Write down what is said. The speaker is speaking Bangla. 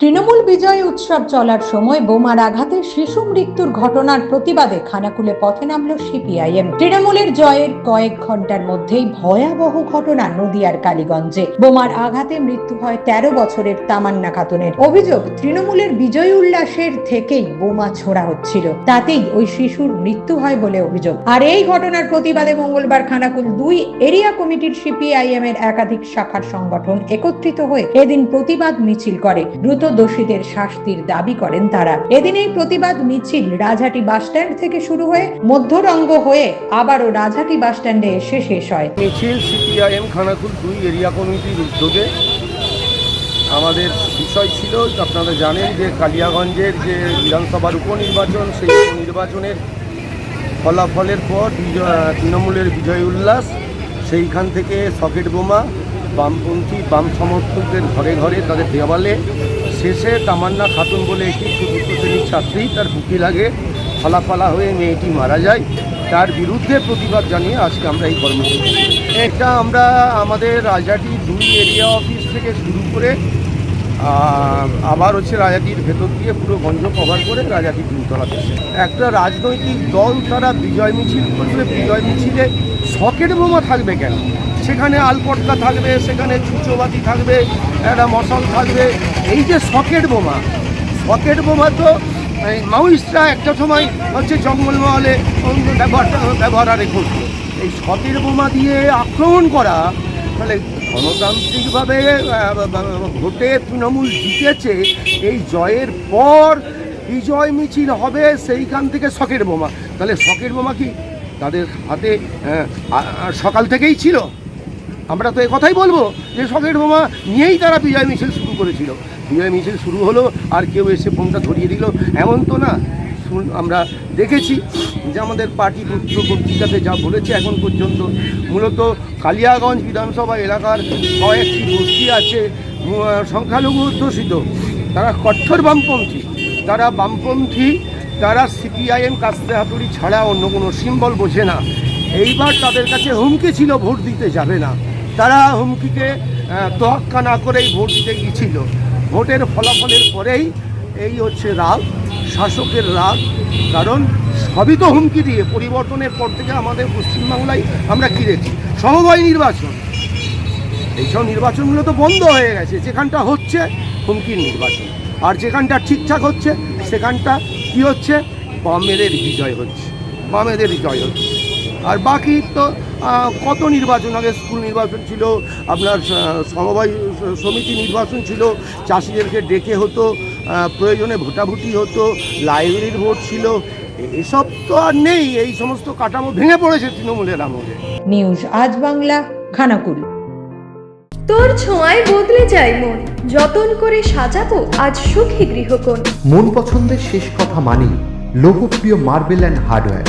তৃণমূল বিজয় উৎসব চলার সময় বোমার আঘাতে শিশু মৃত্যুর ঘটনার প্রতিবাদে খানাকুলে পথে নামল সিপিআইএম। তৃণমূলের জয়ের কয়েক ঘণ্টার মধ্যেই ভয়াবহ ঘটনা নদিয়ার কালীগঞ্জে। বোমার আঘাতে মৃত্যু হয় তেরো বছরের তামান্না খাতুনের। অভিযোগ, তৃণমূলের বিজয় উল্লাসের থেকেই বোমা ছোড়া হচ্ছিল। তাতেই ওই শিশুর মৃত্যু হয় বলে অভিযোগ। আর এই ঘটনার প্রতিবাদে মঙ্গলবার খানাকুল দুই এরিয়া কমিটির সিপিআইএম এর একাধিক শাখার সংগঠন একত্রিত হয়ে এদিন প্রতিবাদ মিছিল করে। দ্রুত দোষীদের শাস্তির দাবি করেন তারা। এদিন এই প্রতিবাদ মিছিল রাজহাটি বাসস্ট্যান্ড থেকে শুরু হয়ে মধ্যরঙ্গ হয়ে আবারও রাজহাটি বাসস্ট্যান্ডে এসে শেষ হয়। মিছিল, সিপিআইএম খানাকুল দুই এরিয়া কমিটির উদ্যোগে আমাদের বিষয় ছিল, আপনারা জানেন যে কালিয়াগঞ্জের যে বিধানসভার উপনির্বাচন, সেই উপনির্বাচনের ফলাফলের পর তৃণমূলের বিজয় উল্লাস, সেইখান থেকে সকেট বোমা বামপন্থী, বাম সমর্থকদের ঘরে ঘরে তাদের দেওয়ালে শেষে তামান্না খাতুন বলে একটি চতুর্থ শ্রেণির ছাত্রী তার বুকি লাগে ফলাফলা হয়ে মেয়েটি মারা যায়। তার বিরুদ্ধে প্রতিবাদ জানিয়ে আজকে আমরা এই কর্মসূচি এটা আমরা আমাদের রাজাটি দুই এরিয়া অফিস থেকে শুরু করে আবার হচ্ছে রাজাটির ভেতর দিয়ে পুরো গঞ্জ কভার করে রাজাটি তিনতলা দেশে একটা রাজনৈতিক দল তারা বিজয় মিছিল করবে, বিজয় মিছিলে সকেট বোমা থাকবে কেন? সেখানে আলপটকা থাকবে, সেখানে ছুঁচোবাতি থাকবে, একটা মশাল থাকবে। এই যে সকেট বোমা সকেট বোমা তো মাউইস্টরা একটা সময় হচ্ছে জঙ্গলমহলে ব্যবহার ব্যবহার আরে করতো এই সকেট বোমা দিয়ে আক্রমণ করা, তাহলে গণতান্ত্রিকভাবে ভোটে তৃণমূল জিতেছে, এই জয়ের পর বিজয় মিছিল হবে সেইখান থেকে সকেট বোমা। তাহলে সকেট বোমা কি তাদের হাতে সকাল থেকেই ছিল? আমরা তো কথাই বলব যে সকেট বোমা নিয়েই তারা বিজয় মিছিল শুরু করেছিল। বিজয় মিছিল শুরু হলো, আর কেউ এসে ফোনটা ধরিয়ে দিল। এমন তো না। আমরা দেখেছি যে আমাদের পার্টি পুত্র পত্রিকাতে যা বলেছে এখন পর্যন্ত, মূলত কালিয়াগঞ্জ বিধানসভা এলাকার কয়েকটি বস্তি আছে সংখ্যালঘু অধ্যুষিত। তারা কঠোর বামপন্থী। তারা বামপন্থী, তারা সিপিআইএম কাস্তে হাতুড়ি ছাড়া অন্য কোনো সিম্বল বোঝে না। এইবার তাদের কাছে হুমকি ছিল, ভোট দিতে যাবে না। তারা হুমকিকে তোয়াক্কা না করেই ভোট দিতে গিয়েছিল। ভোটের ফলাফলের পরেই এই হচ্ছে রাগ, শাসকের রাগ। কারণ সবই তো হুমকি দিয়ে, পরিবর্তনের পর থেকে আমাদের পশ্চিমবাংলায় আমরা কী সমবায় নির্বাচন। এইসব নির্বাচনগুলো তো বন্ধ হয়ে গেছে। যেখানটা হচ্ছে, হুমকির নির্বাচন। আর যেখানটা ঠিকঠাক হচ্ছে, সেখানটা কি হচ্ছে? বামেদের বিজয় হচ্ছে। বামেদের বিজয় হচ্ছে। আর বাকি তো কত নির্বাচন? আগে স্কুল নির্বাচন ছিল আপনার সমবায় সমিতি নির্বাচন ছিল চাষিদেরকে ডেকে হতো প্রয়োজনে ভোটাভুটি হতো লাইব্রেরির ভোট ছিল। এসব তো আর নেই এই সমস্ত কাঠামো ভেঙে পড়েছে তৃণমূলের আমলে। নিউজ আজ বাংলা খানাকুল। তোর ছোঁয়ায় বদলে যায় মন যতন করে সাজাবো আজ সুখী গৃহকোণ। মন পছন্দের শেষ কথা মানি লোকপ্রিয় মার্বেল অ্যান্ড হার্ডওয়্যার।